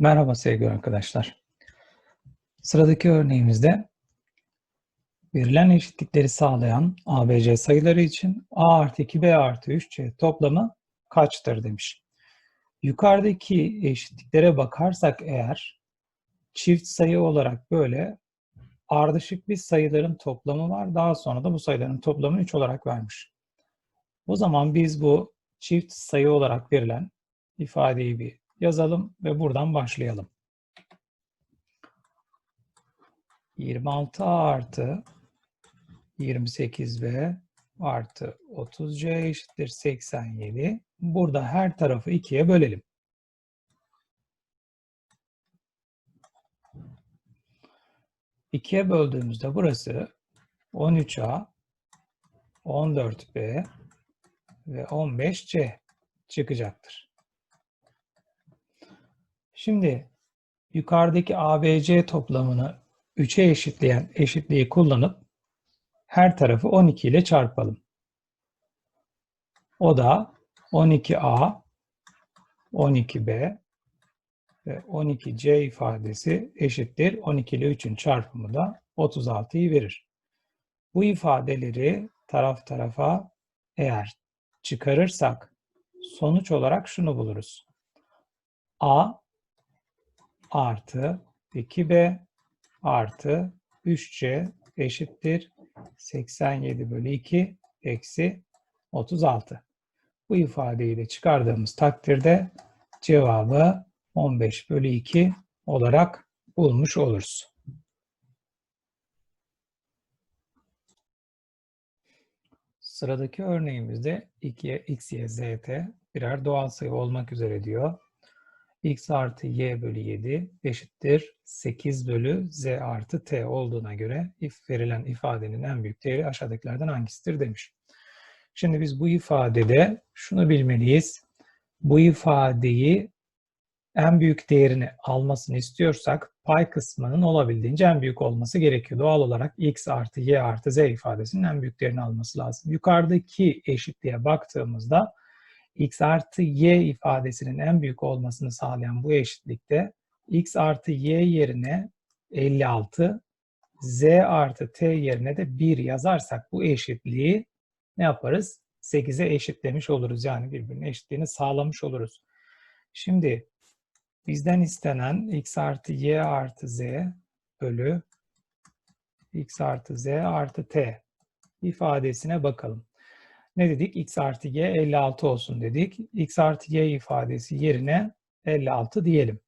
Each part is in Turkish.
Merhaba sevgili arkadaşlar. Sıradaki örneğimizde verilen eşitlikleri sağlayan ABC sayıları için A artı 2B artı 3C toplamı kaçtır demiş. Yukarıdaki eşitliklere bakarsak eğer çift sayı olarak böyle ardışık bir sayıların toplamı var. Daha sonra da bu sayıların toplamını 3 olarak vermiş. O zaman biz bu çift sayı olarak verilen ifadeyi bir yazalım ve buradan başlayalım. 26A artı 28B artı 30C eşittir 87. Burada her tarafı 2'ye bölelim. İkiye böldüğümüzde burası 13A, 14B ve 15C çıkacaktır. Şimdi yukarıdaki ABC toplamını 3'e eşitleyen eşitliği kullanıp her tarafı 12 ile çarpalım. O da 12A, 12B ve 12C ifadesi eşittir. 12 ile 3'ün çarpımı da 36'yı verir. Bu ifadeleri taraf tarafa eğer çıkarırsak sonuç olarak şunu buluruz. A artı 2b artı 3c eşittir 87 bölü 2 eksi 36. Bu ifadeyi de çıkardığımız takdirde cevabı 15 bölü 2 olarak bulmuş oluruz. Sıradaki örneğimizde 2'ye x, y, z, t birer doğal sayı olmak üzere diyor x artı y bölü 7 eşittir 8 bölü z artı t olduğuna göre if verilen ifadenin en büyük değeri aşağıdakilerden hangisidir demiş. Şimdi biz bu ifadede şunu bilmeliyiz. Bu ifadeyi en büyük değerini almasını istiyorsak pay kısmının olabildiğince en büyük olması gerekiyor. Doğal olarak x artı y artı z ifadesinin en büyük değerini alması lazım. Yukarıdaki eşitliğe baktığımızda x artı y ifadesinin en büyük olmasını sağlayan bu eşitlikte x artı y yerine 56, z artı t yerine de 1 yazarsak bu eşitliği ne yaparız? 8'e eşitlemiş oluruz. Yani birbirinin eşitliğini sağlamış oluruz. Şimdi bizden istenen x artı y artı z bölü x artı z artı t ifadesine bakalım. Ne dedik? x artı y 56 olsun dedik. x artı y ifadesi yerine 56 diyelim.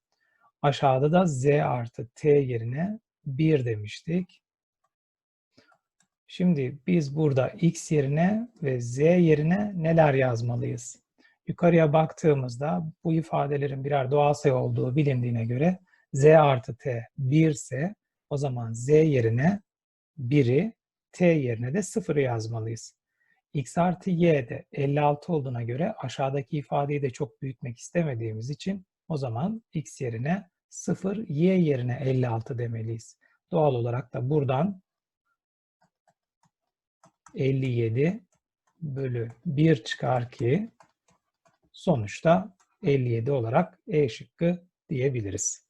Aşağıda da z artı t yerine 1 demiştik. Şimdi biz burada x yerine ve z yerine neler yazmalıyız? Yukarıya baktığımızda bu ifadelerin birer doğal sayı olduğu bilindiğine göre z artı t 1 ise o zaman z yerine 1'i t yerine de 0'ı yazmalıyız x artı y de 56 olduğuna göre aşağıdaki ifadeyi de çok büyütmek istemediğimiz için o zaman x yerine 0, y yerine 56 demeliyiz. Doğal olarak da buradan 57 bölü 1 çıkar ki sonuçta 57 olarak E şıkkı diyebiliriz.